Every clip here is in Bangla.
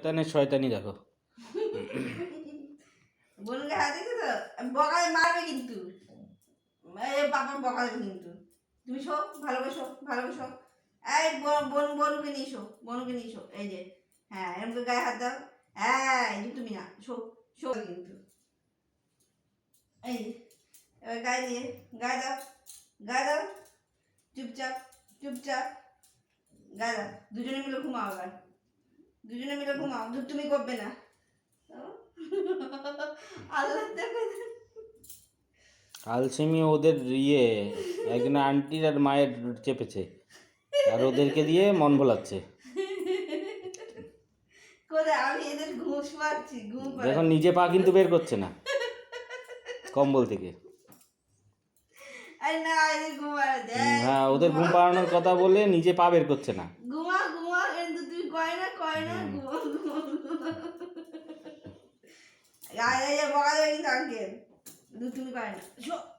শয়তানের শয়তানি দেখো। হাত দিতে তো, বকালে মারবে কিন্তু। বাবা বকা দেবে কিন্তু। তুমি শো ভালোবাসো ভালোবাসো এই বোন বোন, বোনকে নিয়ে শো, বোনকে নিয়ে শো। এই যে হ্যাঁ এরকম গায়ে হাত দাও। হ্যাঁ তুমি না, শো শো কিন্তু। এই এবার গায়ে দিয়ে গায়ে দাও গায়ে দাও। চুপচাপ চুপচাপ। গায়ে দাও, দুজনে মিলে ঘুমাও এবার। দুজনে মিলে ঘুমাও তুমি করবে না। আল্লাহ আলসেমি ওদের ইয়ে একজন আন্টির আর মায়ের চেপেছে। আর ওদেরকে দিয়ে মন ভোলাচ্ছে। দেখো নিজে পা কিন্তু বের করছে না কম্বল থেকে। হ্যাঁ ওদের ঘুম পাড়ানোর কথা বলে নিজে পা বের করছে না। কিন্তু তুমি কয় না কয় না হুম। ঘুমা ঘুমা গায়ে গায়ে বকা দেবে কিন্তু আঙ্কেল তুমি কয় না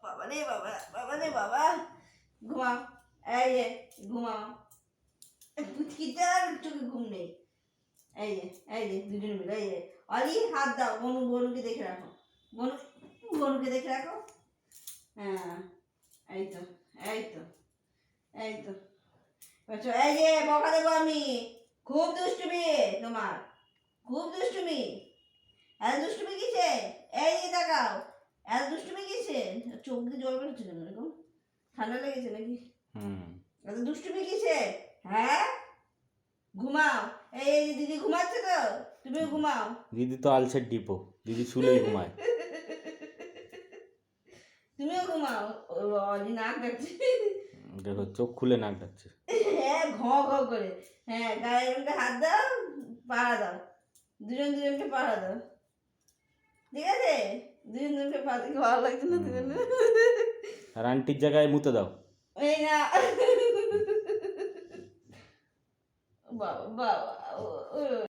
বাবা রে বাবা বাবা রে বাবা। ঘুমাও। এই যে ঘুমাও। পুচকিটা চোখে ঘুম নেই। এই যে এই যে দুজন মিলে এই যে অলি হাত দাও বনু বনুকে দেখে রাখো। বনু বনুকে দেখে রাখো। হ্যাঁ এই তো এই তো এই তো। বলছো এই যে বকা দেবো আমি। খুব দুষ্টুমি তোমার খুব দুষ্টুমি। এত দুষ্টুমি কিসে? এই যে তাকাও এত দুষ্টুমি কিসে? চোখ দিয়ে জল বেরোচ্ছে কেন এরকম? ঠান্ডা লেগেছে নাকি? এত দুষ্টুমি কিসে? হ্যাঁ? ঘুমাও। এই দিদি ঘুমাচ্ছে তো তুমি ঘুমাও। দিদি তো আলসের ডিপো দিদি শুলেই ঘুমায়। তুমিও ঘুমাও নাক ডাকছে। দেখো চোখ খুলে নাক ডাকছে। ঘ ঘ করে। হ্যাঁ গায়ে হাত দাও পাড়া দাও। দুজন দুজনকে পাড়া দাও। ঠিক আছে? দুজন দুজনকে পাড়া ভালো লাগছে না দুজন আর আন্টির জায়গায় মুতে দাও। এই না। বাবা বাবা